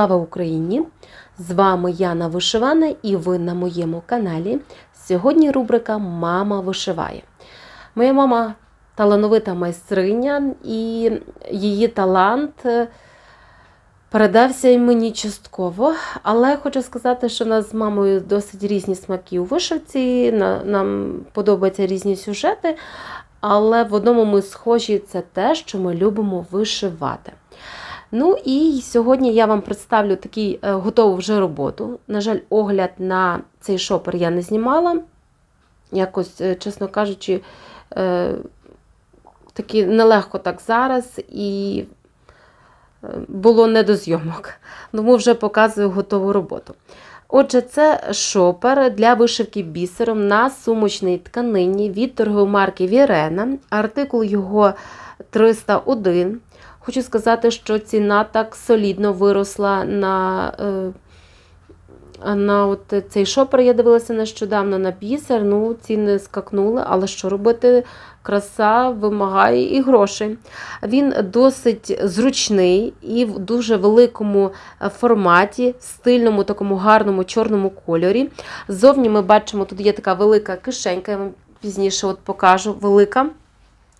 Слава Україні! З вами Яна Вишивана і ви на моєму каналі. Сьогодні рубрика Мама вишиває. Моя мама талановита майстриня, і її талант е, передався і мені частково. Але хочу сказати, що в нас з мамою досить різні смаки у вишивці. Нам подобаються різні сюжети. Але в одному ми схожі це те, що ми любимо вишивати. Ну і сьогодні я вам представлю такий е, готову вже роботу. На жаль, огляд на цей шопер я не знімала. Якось, е, чесно кажучи, е, таки нелегко так зараз і було не до зйомок. Тому вже показую готову роботу. Отже, це шопер для вишивки бісером на сумочній тканині від торгової марки Вірена. Артикул його 301. Хочу сказати, що ціна так солідно виросла на, е, на от цей шопер. Я дивилася нещодавно на бісер. Ну, ціни скакнули, але що робити? Краса вимагає і грошей. Він досить зручний і в дуже великому е, форматі, стильному, такому гарному чорному кольорі. Ззовні ми бачимо, тут є така велика кишенька, я вам пізніше от покажу, велика.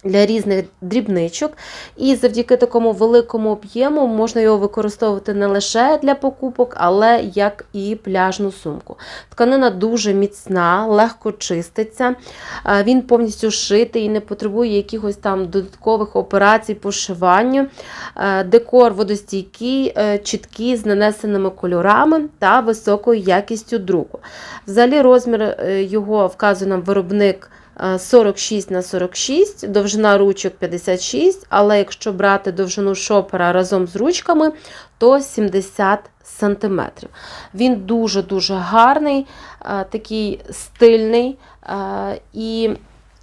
Для різних дрібничок, і завдяки такому великому об'єму можна його використовувати не лише для покупок, але як і пляжну сумку. Тканина дуже міцна, легко чиститься, він повністю шитий і не потребує якихось там додаткових операцій по шиванню. Декор водостійкий, е, чіткий, з нанесеними кольорами та високою якістю друку. Взагалі розмір е, його вказує нам виробник. Е, 46 на 46, довжина ручок 56, але якщо брати довжину шопера разом з ручками, то 70 см. Він дуже-дуже гарний, е, такий стильний. е, І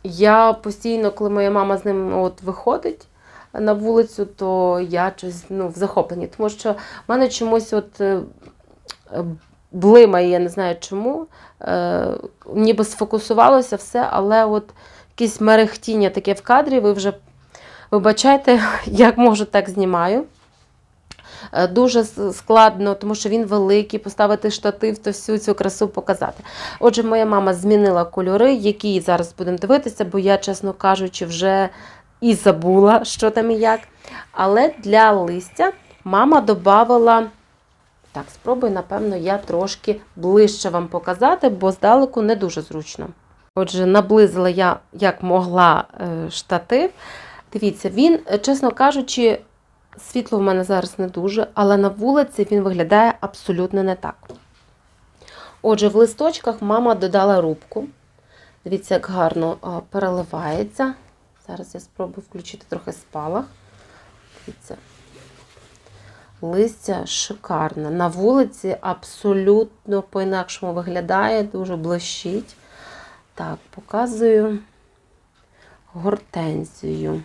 я постійно, коли моя мама з ним от виходить на вулицю, то я щось ну, в захопленні, тому що в мене чомусь от е, блимає, я не знаю чому. Е, ніби сфокусувалося все, але от якесь мерехтіння таке в кадрі, ви вже вибачайте, як можу, так знімаю. Е, Дуже складно, тому що він великий, поставити штатив, то всю цю красу показати. Отже, моя мама змінила кольори, які зараз будемо дивитися, бо я, чесно кажучи, вже і забула, що там і як. Але для листя мама додавала. Так, спробую, напевно, я трошки ближче вам показати, бо здалеку не дуже зручно. Отже, наблизила я як могла е, штатив. Дивіться, він, е, чесно кажучи, світло в мене зараз не дуже, але на вулиці він виглядає абсолютно не так. Отже, в листочках мама додала рубку. Дивіться, як гарно переливається. Зараз я спробую включити трохи спалах. Дивіться. Листя шикарне. На вулиці абсолютно по-інакшому виглядає, дуже блищить. Так, показую гортензію.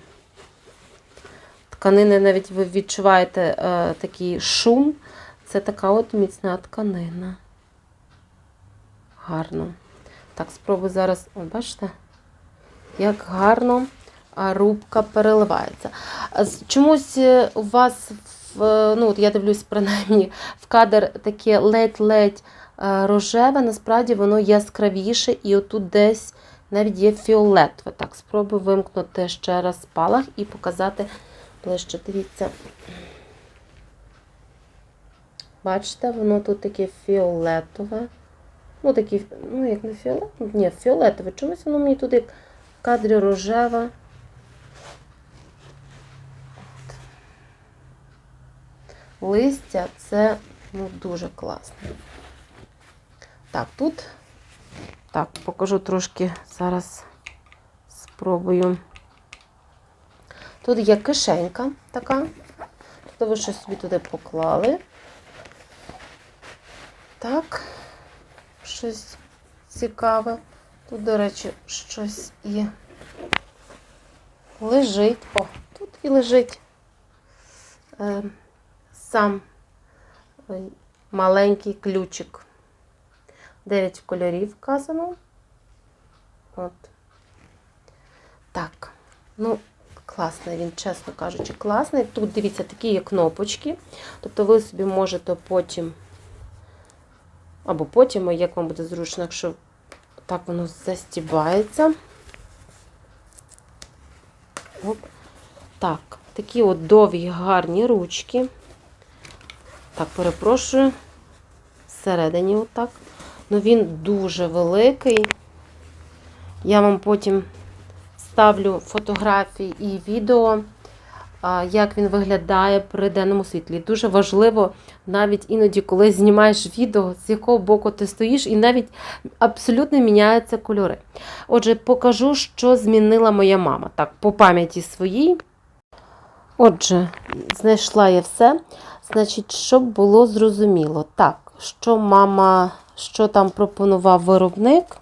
Тканини навіть ви відчуваєте е, такий шум. Це така от міцна тканина. Гарно. Так, спробую зараз, о, бачите, як гарно рубка переливається. Чомусь е, у вас, ну, от я дивлюсь, принаймні, в кадр таке ледь-ледь е, рожеве, насправді воно яскравіше, і отут десь навіть є фіолетове. Так, спробую вимкнути ще раз спалах і показати ближче. Дивіться. Бачите, воно тут таке фіолетове. Ну, такі, ну, як не фіолетове, ні, фіолетове. Чомусь воно мені тут як в кадрі рожеве. Листя це ну, дуже класно. Так, тут, так, покажу трошки зараз спробую. Тут є кишенька така. Тобто ви щось собі туди поклали. Так, щось цікаве. Тут, до речі, щось і лежить. О, тут і лежить е, сам е, маленький ключик. Дев'ять кольорів вказано. От. Так. Ну, Класний він, чесно кажучи, класний. Тут дивіться, такі є кнопочки. Тобто ви собі можете потім, або потім, як вам буде зручно, якщо так воно застібається. Оп. Так, такі от довгі гарні ручки. Так, перепрошую. Всередині отак. Ну він дуже великий. Я вам потім ставлю фотографії і відео, як він виглядає при денному світлі. Дуже важливо, навіть іноді, коли знімаєш відео, з якого боку ти стоїш, і навіть абсолютно міняються кольори. Отже, покажу, що змінила моя мама. Так, по пам'яті своїй. Отже, знайшла я все. Значить, щоб було зрозуміло, так, що мама, що там пропонував виробник.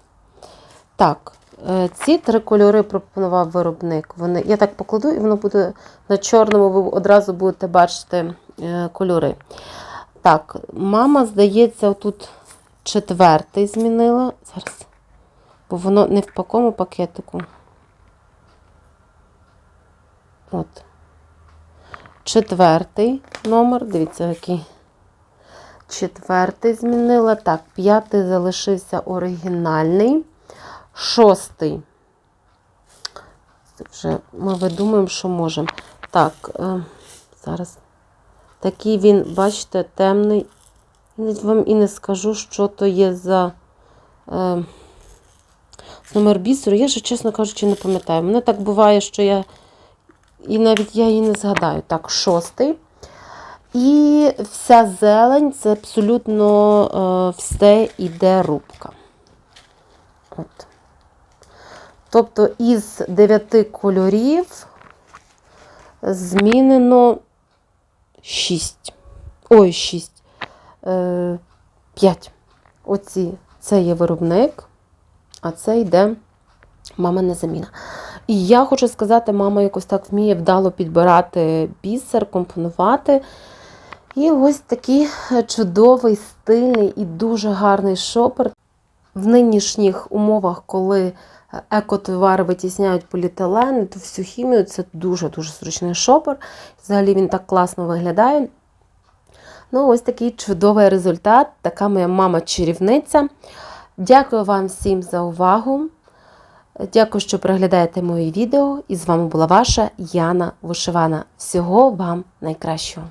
Так, е, ці три кольори пропонував виробник. Вони, я так покладу, і воно буде на чорному, ви одразу будете бачити е, кольори. Так, мама, здається, тут четвертий змінила. Зараз, бо воно не в такому пакетику. От. Четвертий номер, дивіться, який. Четвертий змінила. Так, п'ятий залишився оригінальний. Шостий. Це вже ми видумаємо, що можемо. Так, е, зараз. Такий він, бачите, темний. Вам і не скажу, що то є за е, номер бісеру. Я ж, чесно кажучи, не пам'ятаю. Мене так буває, що я. І навіть я її не згадаю. Так, шостий. І вся зелень це абсолютно е, все іде рубка. От. Тобто із дев'яти кольорів змінено 6. Ой, 6. Е, 5. Оці це є виробник, а це йде мамина заміна. І я хочу сказати, мама якось так вміє вдало підбирати бісер, компонувати. І ось такий чудовий, стильний і дуже гарний шопер. В нинішніх умовах, коли екотовари витісняють поліетилен, то всю хімію це дуже-дуже зручний шопер. Взагалі він так класно виглядає. Ну, ось такий чудовий результат. Така моя мама-чарівниця. Дякую вам всім за увагу. Дякую, що переглядаєте мої відео. І з вами була ваша Яна Вишивана. Всього вам найкращого!